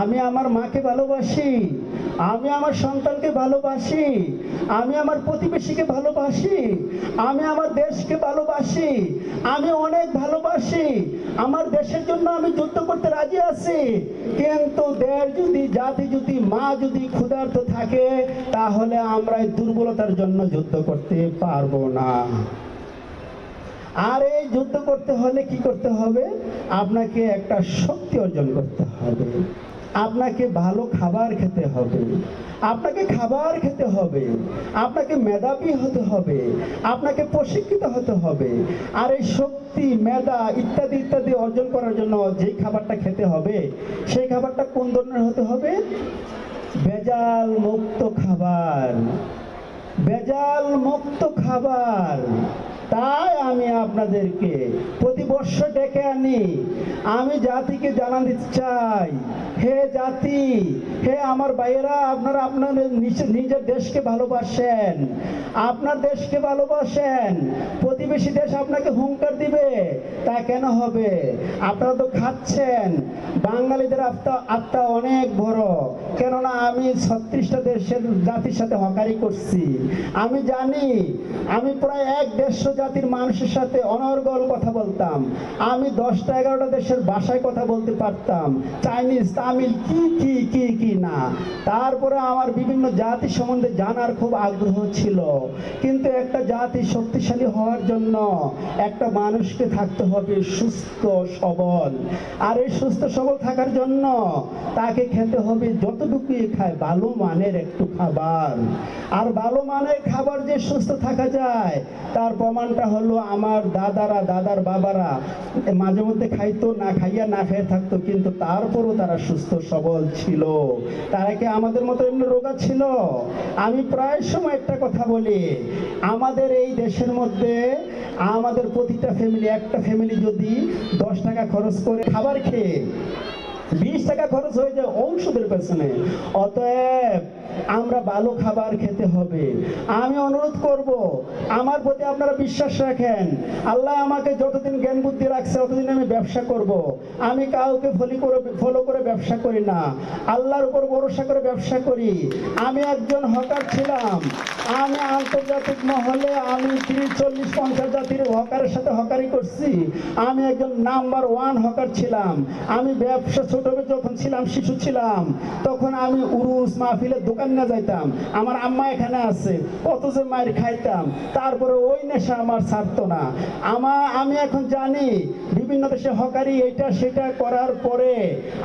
আমি আমার মাকে ভালোবাসি, আমি আমার সন্তানকে ভালোবাসি, আমি আমার প্রতিবেশীকে ভালোবাসি, আমি আমার দেশকে ভালোবাসি, আমি অনেক ভালোবাসি, আমার দেশের জন্য আমি যুদ্ধ করতে রাজি আছি। কিন্তু দেশ যদি, জাতি যদি, মা যদি ক্ষুধার্ত থাকে, তাহলে আমরা দুর্বলতার জন্য যুদ্ধ করতে পারব না। আর এই যুদ্ধ করতে হলে কি করতে হবে? আপনাকে একটা শক্তি অর্জন করতে হবে। আপনাকে ভালো খাবার খেতে হবে। আপনাকে খাবার খেতে হবে। আপনাকে মেধাবী হতে হবে। আপনাকে প্রশিক্ষিত হতে হবে। আর এই শক্তি, মেধা ইত্যাদি ইত্যাদি অর্জন করার জন্য যে খাবারটা খেতে হবে, সেই খাবারটা কোন ধরনের হতে হবে? ভেজাল মুক্ত খাবার। ভেজাল মুক্ত খাবার। তাই আমি আপনাদেরকে প্রতি বর্ষ ডেকে আনি। আমি জাতিকে জানান দিতে চাই। হে জাতি, হে আমার ভাইয়েরা, আপনারা আপনার নিজ- নিজের দেশকে ভালোবাসেন। আপনার দেশকে ভালোবাসেন। প্রতিবেশী দেশ আপনাকে হুঙ্কার দিবে। তা কেন হবে? আপনারা তো খাচ্ছেন। বাঙালিদের আত্মা আত্মা অনেক বড়। কেননা আমি ছত্রিশটা দেশের জাতির সাথে হকারি করছি। আমি জানি, আমি প্রায় এক দেড়শো জাতির মানুষের সাথে অনর্গল কথা বলতাম। আমি দশটা এগারোটা দেশের ভাষায় কথা বলতে পারতাম। চাইনিজ, তামিল, কি কি কি কি না। তারপরে আমার বিভিন্ন জাতি সম্বন্ধে জানার খুব আগ্রহ ছিল। কিন্তু একটা জাতি শক্তিশালী হওয়ার জন্য একটা মানুষকে থাকতে হবে সুস্থ, সবল। আর এই সুস্থ সবল থাকার জন্য তাকে খেতে হবে যতটুকুই খায়, ভালো মানের একটু খাবার। আর ভালো মানের খাবার যে সুস্থ থাকা যায়, তার প্রমাণটা হলো আমার দাদারা, দাদার বাবারা মাঝে মধ্যে খাইতো, না খাইয়া, না খেয়ে থাকতো, কিন্তু তারপরও তারা সুস্থ, সবল ছিল। তারা কি আমাদের মতো এমনি রোগা ছিল? আমি প্রায় সময় একটা কথা বলি, আমাদের এই দেশের মধ্যে আমাদের প্রতিটা ফ্যামিলি একটা ফ্যামিলি যদি দশ টাকা খরচ করে খাবার খেয়ে বিশ টাকা খরচ হয়ে যায় ঔষধের পেছনে। অতএব আমরা ভালো খাবার খেতে হবে। আমি অনুরোধ করব, আমার প্রতি আপনারা বিশ্বাস রাখেন। আল্লাহ আমাকে যতদিন জ্ঞান বুদ্ধি রাখছে ততদিন আমি ব্যবসা করব। আমি কাউকে ফলি করে, ফলো করে ব্যবসা করি না। আল্লাহর উপর ভরসা করে ব্যবসা করি। আমি একজন হকার ছিলাম। আমি আন্তর্জাতিক মহলে আমি তিরিশ, চল্লিশ, পঞ্চাশ জাতির হকারের সাথে হকারি করছি। আমি একজন নাম্বার ওয়ান হকার ছিলাম। আমি ব্যবসা ছোট, যখন ছিলাম, শিশু ছিলাম, তখন আমি উরুস মাহফিলের দোকান না যাইতাম। আমার আম্মা এখানে আছে কত যে মায়ের খাইতাম। তারপরে ওই নেশা আমার না। আমা, আমি এখন জানি, বিভিন্ন দেশে হকারি এটা সেটা করার পরে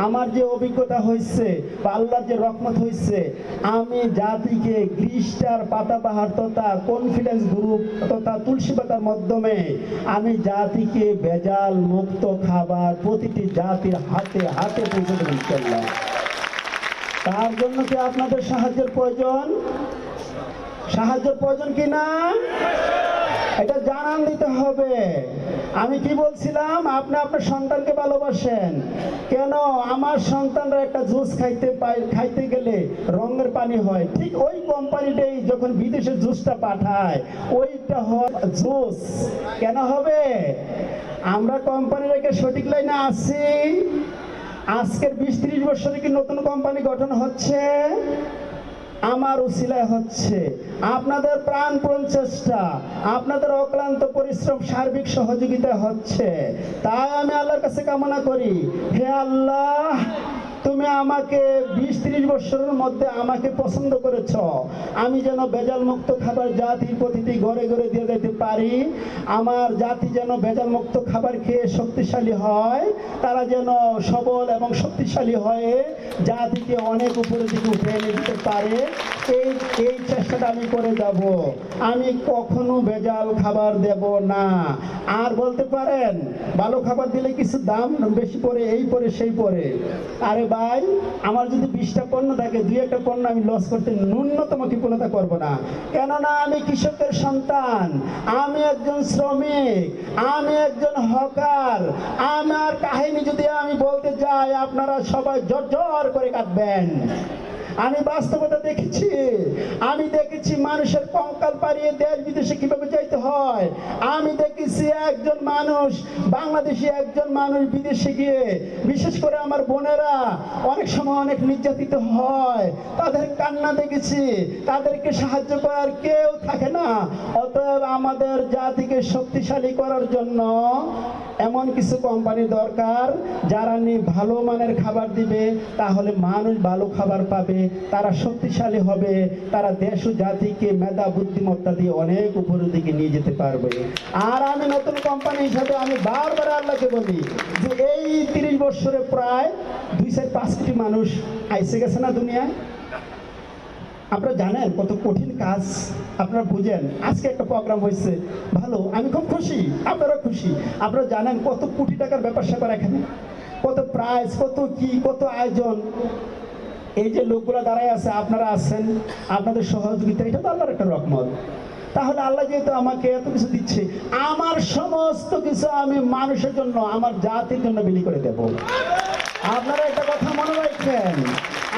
আমার যে অভিজ্ঞতা হয়েছে বা আল্লাহর যে রকমত হয়েছে, আমি জাতিকে গ্রিস্টার, পাতাবাহার তথা কনফিডেন্স গ্রুপ তথা তুলসী পাতার মাধ্যমে আমি জাতিকে বেজাল মুক্ত খাবার প্রতিটি জাতির হাতে হাতে পৌঁছে ইনশাল্লাহ। তার জন্য কি আপনাদের সাহায্যের প্রয়োজন? সাহায্যের প্রয়োজন কি না? এটা জানান দিতে হবে। আমি কি বলছিলাম? আপনি আপনার সন্তানকে ভালোবাসেন। কেন? আমার সন্তানরা একটা জুস খাইতে পাই খাইতে গেলে রঙের পানি হয়। ঠিক ওই কোম্পানিটাই যখন বিদেশে জুসটা পাঠায়, ওইটা হয় জুস। কেন হবে? আমরা কোম্পানি রেখে সঠিক লাইনে আছি। আজকের বিশ ত্রিশ বছরে কি নতুন কোম্পানি গঠন হচ্ছে? আমার উসিলায় হচ্ছে। আপনাদের প্রাণপণ চেষ্টা, আপনাদের অক্লান্ত পরিশ্রম সার্বিক সহযোগিতা হচ্ছে। তাই আমি আল্লাহর কাছে কামনা করি, হে আল্লাহ তুমি আমাকে বিশ ত্রিশ বছরের মধ্যে আমাকে পছন্দ করেছ। আমি যেন বেজাল মুক্ত খাবার জাতির প্রতিটি ঘরে ঘরে দিয়ে যেতে পারি, আমার জাতি যেন বেজাল মুক্ত খাবার খেয়ে শক্তিশালী হয়, তারা যেন সবল এবং শক্তিশালী হয়ে জাতিকে অনেক উপরের দিকে উঠে এনে দিতে পারে, এই এই চেষ্টাটা আমি করে যাব। আমি কখনো ভেজাল খাবার দেব না। আর বলতে পারেন, ভালো খাবার দিলে কিছু দাম বেশি পড়ে, এই পরে সেই পরে আরে ভাই আমার যদি বিশটা পণ্য থাকে, দুই একটা পণ্য আমি লস করতে ন্যূনতম কৃপণতা করব না। কেননা আমি কৃষকের সন্তান, আমি একজন শ্রমিক, আমি একজন হকার, আমার কাহিনী যদি আমি বলতে যাই, আপনারা সবাই জর্জর করে কাটবেন আমি বাস্তবতা দেখেছি। আমি দেখেছি মানুষের কঙ্কাল পাড়িয়ে দেশ বিদেশে কীভাবে যাইতে হয়। আমি দেখেছি একজন মানুষ, বাংলাদেশি একজন মানুষ বিদেশে গিয়ে, বিশেষ করে আমার বোনেরা অনেক সময় অনেক নির্যাতিত হয়। তাদের কান্না দেখেছি। তাদেরকে সাহায্য করার কেউ থাকে না। অতএব আমাদের জাতিকে শক্তিশালী করার জন্য এমন কিছু কোম্পানি দরকার, যারা নিয়ে ভালো মানের খাবার দিবে, তাহলে মানুষ ভালো খাবার পাবে। তারা শক্তিশালী হবে, তারা দেশ ও জাতিকে মেধা, বুদ্ধিমত্তা দিয়ে অনেক উপরের দিকে নিয়ে যেতে পারবে। আর আমি নতুন কোম্পানি হিসাবে আমি বারবার আল্লাহকে বলি যে এই তিরিশ বছরে প্রায় দুই চার পাঁচ কোটি মানুষ আইসে গেছে না দুনিয়ায়? আপনারা জানেন কত কঠিন কাজ। আপনারা বুঝেন, আজকে একটা প্রোগ্রাম হয়েছে। ভালো, আমি খুব খুশি, আপনারা খুশি। আপনারা জানেন কত কোটি টাকার ব্যাপার স্যাপার এখানে। কত প্রাইজ কত কি, কত আয়োজন। এই যে লোকগুলো দাঁড়ায় আছে, আপনারা আছেন, আপনাদের সহযোগিতা, এটা তো আল্লাহর একটা রকমত তাহলে আল্লাহ যেহেতু আমাকে এত কিছু দিচ্ছে, আমার সমস্ত কিছু আমি মানুষের জন্য, আমার জাতির জন্য বিলি করে দেব। আপনারা একটা কথা মনে রাখবেন,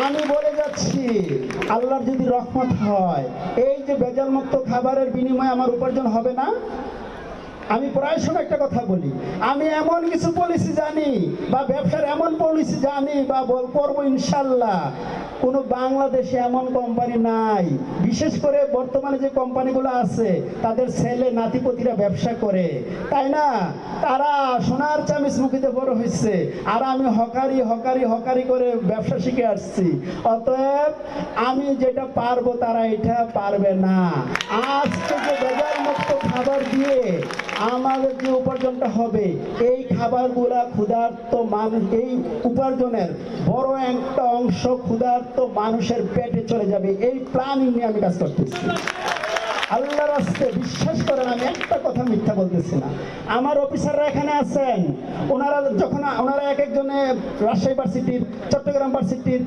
আমি বলে যাচ্ছি, আল্লাহর যদি রহমত হয়, এই যে বেজাল মুক্ত খাবারের বিনিময়ে আমার উপার্জন হবে না? আমি প্রায় সময় একটা কথা বলি। আমি এমন কিছু পলিসি জানি বা ব্যবসার এমন পলিসি জানি বা করব ইনশাল্লাহ। কোনো বাংলাদেশে এমন কোম্পানি নাই। বিশেষ করে বর্তমানে যে কোম্পানিগুলো আছে, তাদের ছেলে নাতিপতিরা ব্যবসা করে। তাই না? তারা সোনার চামিচ মুখিতে বড় হয়েছে। আর আমি হকারি হকারি হকারি করে ব্যবসা শিখে আসছি। অতএব আমি যেটা পারব তারা এটা পারবে না। আজ যে বেজার মুক্ত খাবার দিয়ে আমাদের যে উপার্জনটা হবে, এই খাবারগুলা ক্ষুধার্ত মানুষ, এই উপার্জনের বড় একটা অংশ ক্ষুধার্ত মানুষের পেটে চলে যাবে। এই প্ল্যানিং নিয়ে আমি কাজ করতেছি। আল্লাহর আস্তে বিশ্বাস করেন, আমি একটা কথা মিথ্যা বলতেছি না। আমার অফিসাররা এখানে আছেন। ওনারা যখন, ওনারা এক একজনে রাজশাহী ভার্সিটির, চট্টগ্রাম ভার্সিটির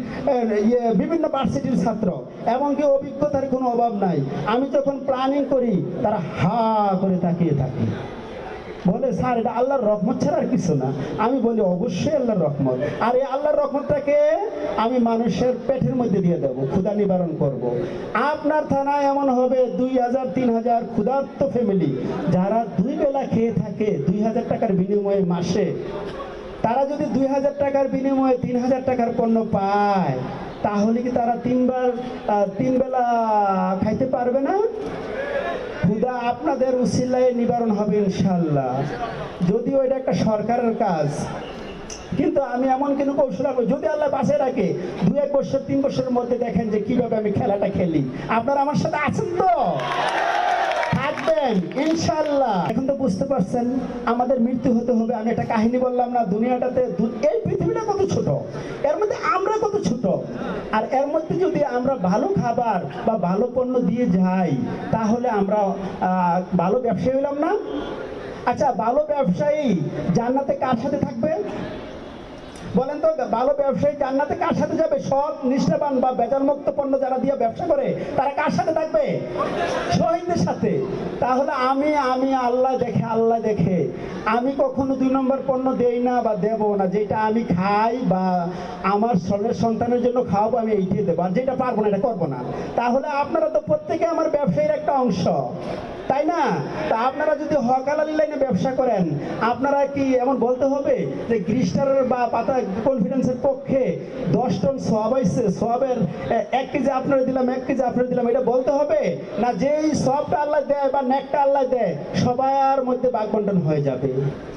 ইয়ে বিভিন্ন ভার্সিটির ছাত্র। এমনকি অভিজ্ঞতার কোনো অভাব নাই। আমি যখন প্ল্যানিং করি, তারা হা করে তাকিয়ে থাকে। বলে, স্যার, এটা আল্লাহর রহমত ছাড়া আর কিছু না। আমি বলি, অবশ্যই আল্লাহর রহমত। আর এই আল্লাহর রহমতটাকে আমি মানুষের পেটের মধ্যে দিয়ে দেব ক্ষুদা নিবারণ করব। আপনার থানায় এমন হবে, দুই হাজার, তিন হাজার ক্ষুধার্ত ফ্যামিলি যারা দুই বেলা খেয়ে থাকে, দুই হাজার টাকার বিনিময়ে মাসে, তারা যদি দুই হাজার টাকার বিনিময়ে তিন হাজার টাকার পণ্য পায়, তাহলে কি তারা তিনবার তিন বেলা খাইতে পারবে না? ক্ষুদা আপনাদের উসিলায় নিবারণ হবে ইনশাল্লাহ যদিও এটা একটা সরকারের কাজ, কিন্তু আমি এমন কিন্তু কৌশল রাখব যদি আল্লাহ বাসে রাখে দু এক বছর, তিন বছরের মধ্যে দেখেন যে কীভাবে আমি খেলাটা খেলি। আপনারা আমার সাথে আছেন তো? থাকবেন ইনশাল্লাহ এখন তো বুঝতে পারছেন, আমাদের মৃত্যু হতে হবে। আমি একটা কাহিনী বললাম না, দুনিয়াটাতে এই পৃথিবীটা কত ছোট? এর মধ্যে আমরা কত ছোট? আর এর মধ্যে যদি আমরা ভালো খাবার বা ভালো পণ্য দিয়ে যাই, তাহলে আমরা ভালো ব্যবসায়ী হলাম না? আচ্ছা ভালো ব্যবসায়ী জান্নাতে কার সাথে থাকবে? বলেন তো, ভালো ব্যবসায়ী জান্নাতে কার সাথে যাবে? সৎ, নিষ্ঠাবান বা বেজার মুক্ত পণ্য যারা দিয়ে ব্যবসা করে, তারা কার সাথে থাকবে? শহীদদের সাথে। তাহলে আমি আমি, আল্লাহ দেখে আল্লাহ দেখে। আমি কখনো দুই নম্বর পণ্য দেই না বা দেব না। যেটা আমি খাই বা আমার সন্তানের জন্য খাওয়াবো, আমি এইটিয়ে দেবো। আর যেটা পারব না, এটা করব না। তাহলে আপনারা তো প্রত্যেকে আমার ব্যবসায়ীর একটা অংশ। তাই না? তা আপনারা যদি হকালালি লাইনে ব্যবসা করেন, আপনারা কি এমন বলতে হবে যে গ্রিস্টারের বা পাতা কনফিডেন্সের পক্ষে দশ টন সব হয়েছে সবের এক কেজি আপনারা দিলাম, এক কেজি আপনারা দিলাম, এটা বলতে হবে? না যেই সবটা আল্লাহ দেয় বা নেকটা আল্লাহ দেয়, সবার মধ্যে বাঘ বন্টন হয়ে যাবে।